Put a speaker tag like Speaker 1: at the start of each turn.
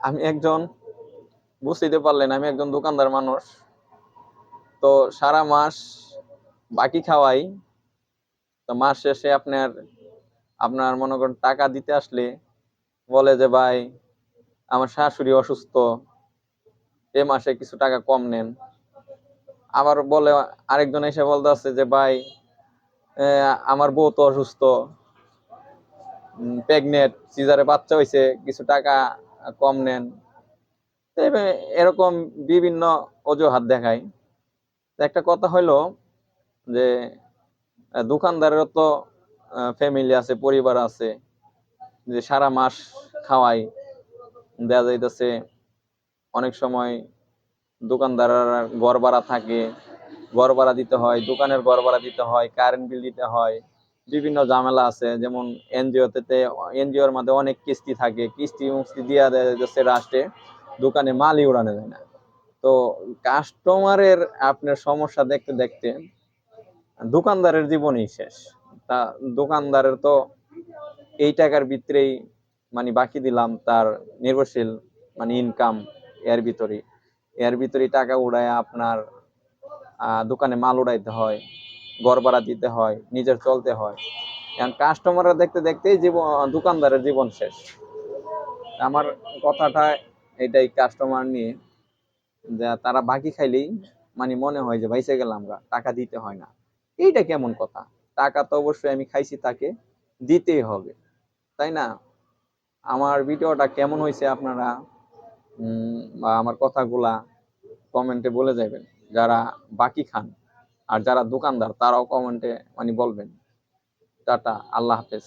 Speaker 1: আমি একজন বুঝতে পারলেন, আমি একজন দোকানদার মানুষ। তো সারা মাস বাকি খাওয়াই। তো মাস শেষে আপনার আপনার মনে করেন টাকা দিতে আসলে বলে যে, ভাই, আমার শাশুড়ি অসুস্থ। এ মাসে কিছু টাকা কম নেন। আবার বলে, আরেকজন এসে বলতে আছে যে, ভাই আমার বউ তো অসুস্থ। প্রেগনেন্ট সিজারে বাচ্চা হয়েছে কিছু টাকা কম নেন। এরকম বিভিন্ন অজুহাত দেখায় একটা কথা হলো যে দোকানদারেরও তো ফ্যামিলি আছে, পরিবার আছে, যে সারা মাস খাওয়াই, দেয়া যাইতেছে। অনেক সময় দোকানদার ঘর ভাড়া থাকে, ঘর ভাড়া দিতে হয়, দোকানের ঘর ভাড়া দিতে হয় কারেন্ট বিল দিতে হয়। বিভিন্ন ঝামেলা আছে, যেমন এনজিওতে এনজিওর মধ্যে অনেক কিস্তি থাকে, কিস্তি মুস্তি দিয়া দেয় যাচ্ছে রাষ্ট্রে দোকানে মালই উড়ানো যায় না। তো কাস্টমারের আপনার সমস্যা দেখতে দেখতে দোকানদারের জীবনই শেষ। তা দোকানদারের তো এই টাকার ভিতরেই মানে বাকি দিলাম, তার নির্ভরশীল মানে ইনকাম এর ভিতরে এর ভিতরে টাকা উড়ায় আপনার দোকানে মাল উড়াইতে হয়। ঘর ভাড়া দিতে হয়, নিজের চলতে হয়। কারণ কাস্টমাররা দেখতে দেখতেই জীবন, দোকানদারের জীবন শেষ। আমার কথাটা এটাই কাস্টমার নিয়ে, যে তারা বাকি খাইলেই মানে মনে হয় যে ভাইসে গেলাম আমরা, টাকা দিতে হয় না। এইটা কেমন কথা? টাকা তো অবশ্যই আমি খাইছি তাকে, দিতেই হবে। তাই না? আমার ভিডিওটা কেমন হয়েছে আপনারা বা আমার কথাগুলা কমেন্টে বলে যাবেন, যারা বাকি খান। আর যারা দোকানদার তারাও কমেন্টে মানে বলবেন। টাটা আল্লাহ হাফেজ।